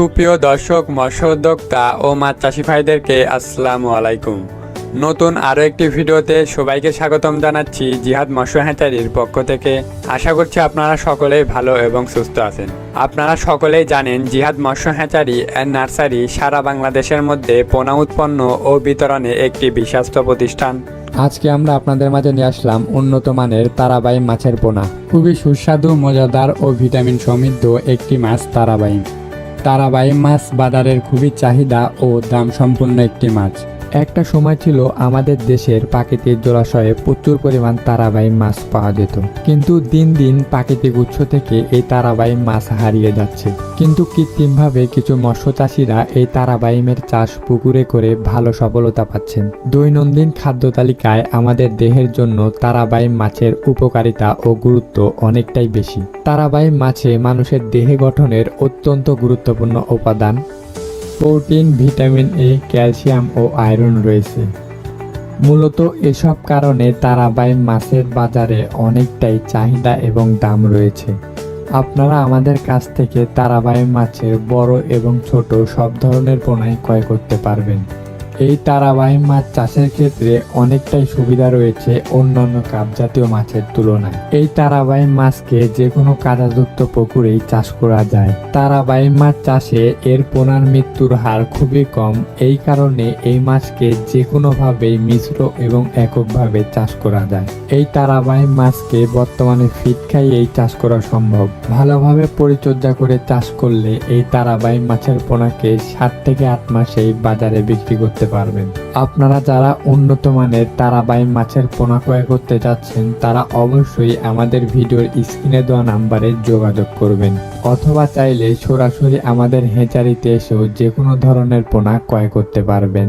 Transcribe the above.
সুপ্রিয় দর্শক মৎস্য উদ্যোক্তা ও মাছ চাষি ভাইদেরকে আসসালামু আলাইকুম। নতুন আরও একটি ভিডিওতে সবাইকে স্বাগতম জানাচ্ছি জিহাদ মৎস্য হ্যাচারির পক্ষ থেকে। আশা করছি আপনারা সকলেই ভালো এবং সুস্থ আছেন। আপনারা সকলেই জানেন জিহাদ মৎস্য হ্যাচারি অ্যান্ড নার্সারি সারা বাংলাদেশের মধ্যে পোনা উৎপন্ন ও বিতরণে একটি বিশ্বস্ত প্রতিষ্ঠান। আজকে আমরা আপনাদের মাঝে নিয়ে আসলাম উন্নত মানের তারাবাই মাছের পোনা। খুবই সুস্বাদু, মজাদার ও ভিটামিন সমৃদ্ধ একটি মাছ তারাবাই তারাবাই মাছ বাজারের খুবই চাহিদা ও দাম সম্পন্ন একটি মাছ। একটা সময় ছিল আমাদের দেশের প্রাকৃতিক জলাশয়ে প্রচুর পরিমাণ তারাবাই মাছ পাওয়া যেত। কিন্তু দিন দিন প্রাকৃতিক উৎস থেকে এই তারাবাই মাছ হারিয়ে যাচ্ছে। কিন্তু কৃত্রিমভাবে কিছু মৎস্য চাষিরা এই তারাবাইমের চাষ পুকুরে করে ভালো সফলতা পাচ্ছেন। দৈনন্দিন খাদ্য তালিকায় আমাদের দেহের জন্য তারাবাই মাছের উপকারিতা ও গুরুত্ব অনেকটাই বেশি। তারাবাই মাছে মানুষের দেহে গঠনের অত্যন্ত গুরুত্বপূর্ণ উপাদান প্রোটিন, ভিটামিন এ, ক্যালসিয়াম ও আয়রন রয়েছে। মূলত এসব কারণে তারাবাই মাছের বাজারে অনেকটাই চাহিদা এবং দাম রয়েছে। আপনারা আমাদের কাছ থেকে তারাবাই মাছের বড় এবং ছোট সব ধরনের পোনাই ক্রয় করতে পারবেন। এই তারাবাহী মাছ চাষের ক্ষেত্রে অনেকটাই সুবিধা রয়েছে অন্যান্য কাপ জাতীয় মাছের তুলনায়। এই তারাবাই মাছকে যে কোনো কাদাযুক্ত পুকুরেই চাষ করা যায়। তারাবাই মাছ চাষে এর পোনার মৃত্যুর হার খুবই কম। এই কারণে এই মাছকে যে কোনোভাবেই মিশ্র এবং এককভাবে চাষ করা যায়। এই তারাবাহী মাছকে বর্তমানে ফিট খাইয়েই চাষ করা সম্ভব। ভালোভাবে পরিচর্যা করে চাষ করলে এই তারাবাহী মাছের পোনাকে সাত থেকে আট মাসেই বাজারে বিক্রি করতে পারবেন। আপনারা যারা উন্নত মানের তারাবাই মাছের পোনা ক্রয় করতে যাচ্ছেন, তারা অবশ্যই আমাদের ভিডিওর স্ক্রিনে দেওয়া নাম্বারে যোগাযোগ করবেন। অথবা চাইলে সরাসরি আমাদের হেচারিতে এসেও যে কোনো ধরনের পোনা ক্রয় করতে পারবেন।